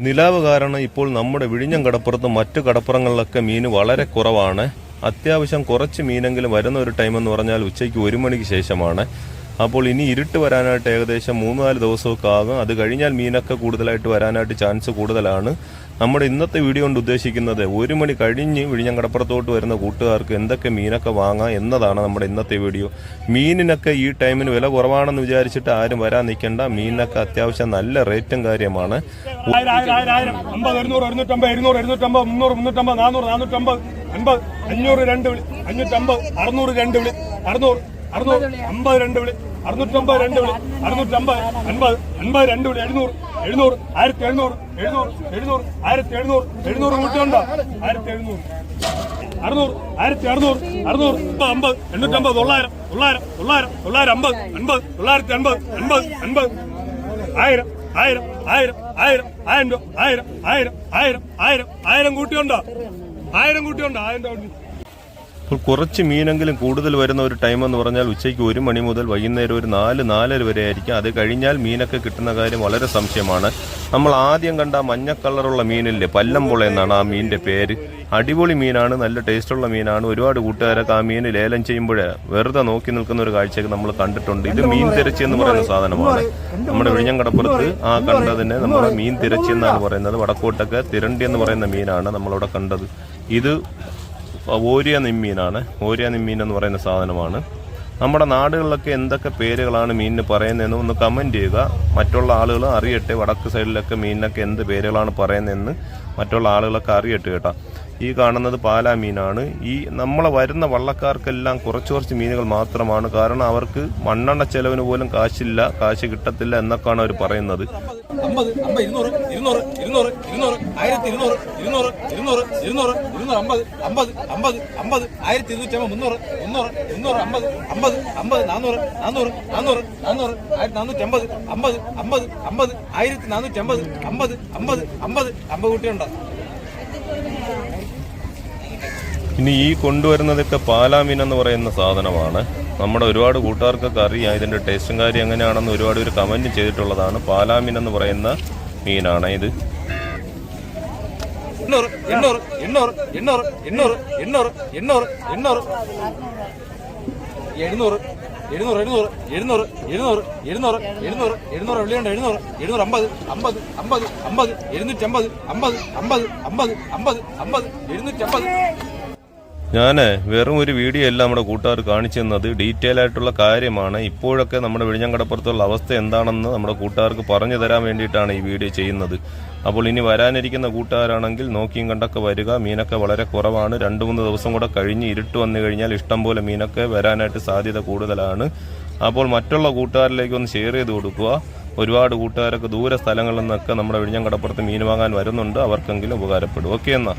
നിലാവ് കാരണം ഇപ്പോൾ നമ്മുടെ വിഴിഞ്ഞം കടപ്പുറത്തും മറ്റു കടപ്പുറങ്ങളിലൊക്കെ മീൻ വളരെ കുറവാണ്. അത്യാവശ്യം കുറച്ച് മീനെങ്കിലും വരുന്ന ഒരു ടൈം എന്ന് പറഞ്ഞാൽ ഉച്ചയ്ക്ക് ഒരു മണിക്ക് ശേഷമാണ്. അപ്പോൾ ഇനി ഇരുട്ട് വരാനായിട്ട് ഏകദേശം മൂന്ന് നാല് ദിവസമൊക്കെ ആകും. അത് കഴിഞ്ഞാൽ മീനൊക്കെ കൂടുതലായിട്ട് വരാനായിട്ട് ചാൻസ് കൂടുതലാണ്. നമ്മുടെ ഇന്നത്തെ വീഡിയോ കൊണ്ട് ഉദ്ദേശിക്കുന്നത് ഒരു മണി കഴിഞ്ഞ് വിഴിഞ്ഞം കടപ്പുറത്തോട്ട് വരുന്ന കൂട്ടുകാർക്ക് എന്തൊക്കെ മീനൊക്കെ വാങ്ങാം എന്നതാണ് നമ്മുടെ ഇന്നത്തെ വീഡിയോ. മീനിനൊക്കെ ഈ ടൈമിന് വില കുറവാണെന്ന് വിചാരിച്ചിട്ട് ആരും വരാൻ നിൽക്കേണ്ട. മീനിനൊക്കെ അത്യാവശ്യം നല്ല റേറ്റും കാര്യമാണ്. അഞ്ഞൂറ് രണ്ട് വിളി അഞ്ഞൂറ്റമ്പത് അറുന്നൂറ് രണ്ട് വിളി അറുന്നൂറ്. അമ്പത് രണ്ട് വിളി അറുന്നൂറ്റമ്പത് രണ്ട് വിളി അറുന്നൂറ്റമ്പത് അൻപത് അൻപത് രണ്ട് വിളി എഴുന്നൂറ് എഴുന്നൂറ് ആയിരത്തി എഴുന്നൂറ് എഴുന്നൂറ് എഴുന്നൂറ് ആയിരത്തി എഴുന്നൂറ് എഴുന്നൂറ് കൂട്ടിയുണ്ടോ ആയിരത്തി എഴുന്നൂറ് അറുന്നൂറ് ആയിരത്തി അറുന്നൂറ് അറുന്നൂറ് അമ്പത് എണ്ണൂറ്റമ്പത് തൊള്ളായിരം തൊള്ളായിരം തൊള്ളായിരം തൊള്ളായിരം അമ്പത് അൻപത് തൊള്ളായിരത്തി അൻപത് ആയിരം ആയിരം ആയിരം ആയിരം ആയിരം ആയിരം ആയിരം കൂട്ടിയുണ്ടോ? ആയിരം കൂട്ടിയുണ്ടോ? ആയിരം ഇപ്പോൾ കുറച്ച് മീനെങ്കിലും കൂടുതൽ വരുന്ന ഒരു ടൈം എന്ന് പറഞ്ഞാൽ ഉച്ചയ്ക്ക് ഒരു മണി മുതൽ വൈകുന്നേരം ഒരു നാല് നാലര വരെ ആയിരിക്കും. അത് കഴിഞ്ഞാൽ മീനൊക്കെ കിട്ടുന്ന കാര്യം വളരെ സംശയമാണ്. നമ്മൾ ആദ്യം കണ്ട മഞ്ഞ കളറുള്ള മീനില്ലേ പല്ലമ്പുള എന്നാണ് ആ മീനിന്റെ പേര്. അടിപൊളി മീനാണ് നല്ല ടേസ്റ്റുള്ള മീനാണ്. ഒരുപാട് കൂട്ടുകാരൊക്കെ ആ മീൻ ലേലം ചെയ്യുമ്പോഴേ വെറുതെ നോക്കി നിൽക്കുന്ന ഒരു കാഴ്ചയൊക്കെ നമ്മൾ കണ്ടിട്ടുണ്ട്. ഇത് മീൻ തിരച്ചി എന്ന് പറയുന്ന സാധനമാണ്. നമ്മുടെ വിഴിഞ്ഞം കടപ്പുറത്ത് ആ കണ്ടതിനെ നമ്മുടെ മീൻ തിരച്ചി എന്നാണ് പറയുന്നത്. വടക്കോട്ടൊക്കെ തിരണ്ടി എന്ന് പറയുന്ന മീനാണ് നമ്മളവിടെ കണ്ടത്. ഇത് ഓരിയ നിമ്മീനാണ്. ഓരിയ നിമ്മീൻ എന്ന് പറയുന്ന സാധനമാണ്. നമ്മുടെ നാടുകളിലൊക്കെ എന്തൊക്കെ പേരുകളാണ് മീനിന് പറയുന്നതെന്ന് ഒന്ന് കമന്റ് ചെയ്യുക. മറ്റുള്ള ആളുകൾ അറിയട്ടെ വടക്ക് സൈഡിലൊക്കെ മീനിനൊക്കെ എന്ത് പേരുകളാണ് പറയുന്നതെന്ന് മറ്റുള്ള ആളുകളൊക്കെ അറിയട്ടെ കേട്ടോ. ഈ കാണുന്നത് പാലാ മീനാണ് ഈ നമ്മളെ വരുന്ന വള്ളക്കാർക്കെല്ലാം കുറച്ച് കുറച്ച് മീനുകൾ മാത്രമാണ് കാരണം അവർക്ക് മണ്ണെണ്ണ ചെലവിന് പോലും കാശില്ല കാശ് കിട്ടത്തില്ല എന്നൊക്കെയാണ് അവർ പറയുന്നത് ആയിരത്തി അമ്പത് അമ്പത് അമ്പത് അമ്പത് ഇനി ഈ കൊണ്ടുവരുന്നതൊക്കെ പാലാമീൻ എന്ന് പറയുന്ന സാധനമാണ്. നമ്മുടെ ഒരുപാട് കൂട്ടുകാർക്കൊക്കെ അറിയാം ഇതിന്റെ ടേസ്റ്റും കാര്യം എങ്ങനെയാണെന്ന് ഒരുപാട് പേര് കമന്റ് ചെയ്തിട്ടുള്ളതാണ്. പാലാമീൻ എന്ന് പറയുന്ന മീനാണ് ഇത്. എണ്ണൂറ് എണ്ണൂറ് എണ്ണൂറ് എണ്ണൂറ് എണ്ണൂറ് എണ്ണൂറ് എണ്ണൂറ് എണ്ണൂറ്. എഴുന്നൂറ് എഴുന്നൂറ് എഴുന്നൂറ് എഴുന്നൂറ് എഴുന്നൂറ് എഴുന്നൂറ് എഴുന്നൂറ് എഴുന്നൂറ് വെള്ളിയുണ്ട് എഴുന്നൂറ് എഴുന്നൂറ് അമ്പത് അമ്പത് അമ്പത് അമ്പത് എഴുന്നൂറ്റമ്പത് അമ്പത് അമ്പത് അമ്പത് അമ്പത് അമ്പത് എഴുന്നൂറ്റമ്പത്. ഞാൻ വെറും ഒരു വീഡിയോ അല്ല നമ്മുടെ കൂട്ടുകാർ കാണിച്ചു തന്നത് ഡീറ്റെയിൽ ആയിട്ടുള്ള കാര്യമാണ്. ഇപ്പോഴൊക്കെ നമ്മുടെ വിഴിഞ്ഞങ്കടപ്പുറത്തുള്ള അവസ്ഥ എന്താണെന്ന് നമ്മുടെ കൂട്ടുകാർക്ക് പറഞ്ഞു തരാൻ വേണ്ടിയിട്ടാണ് ഈ വീഡിയോ ചെയ്യുന്നത്. അപ്പോൾ ഇനി വരാനിരിക്കുന്ന കൂട്ടുകാരാണെങ്കിൽ നോക്കിയും കണ്ടൊക്കെ വരിക. മീനൊക്കെ വളരെ കുറവാണ്. രണ്ട് മൂന്ന് ദിവസം കൂടെ കഴിഞ്ഞ് ഇരുട്ട് വന്നു കഴിഞ്ഞാൽ ഇഷ്ടം പോലെ മീനൊക്കെ വരാനായിട്ട് സാധ്യത കൂടുതലാണ്. അപ്പോൾ മറ്റുള്ള കൂട്ടുകാരിലേക്ക് ഒന്ന് ഷെയർ ചെയ്ത് കൊടുക്കുക. ഒരുപാട് കൂട്ടുകാരൊക്കെ ദൂര സ്ഥലങ്ങളിൽ നിന്നൊക്കെ നമ്മുടെ വിഴിഞ്ഞങ്കടപ്പുറത്ത് മീൻ വാങ്ങാൻ വരുന്നുണ്ട്. അവർക്കെങ്കിലും ഉപകാരപ്പെടും. ഓക്കെ എന്നാ.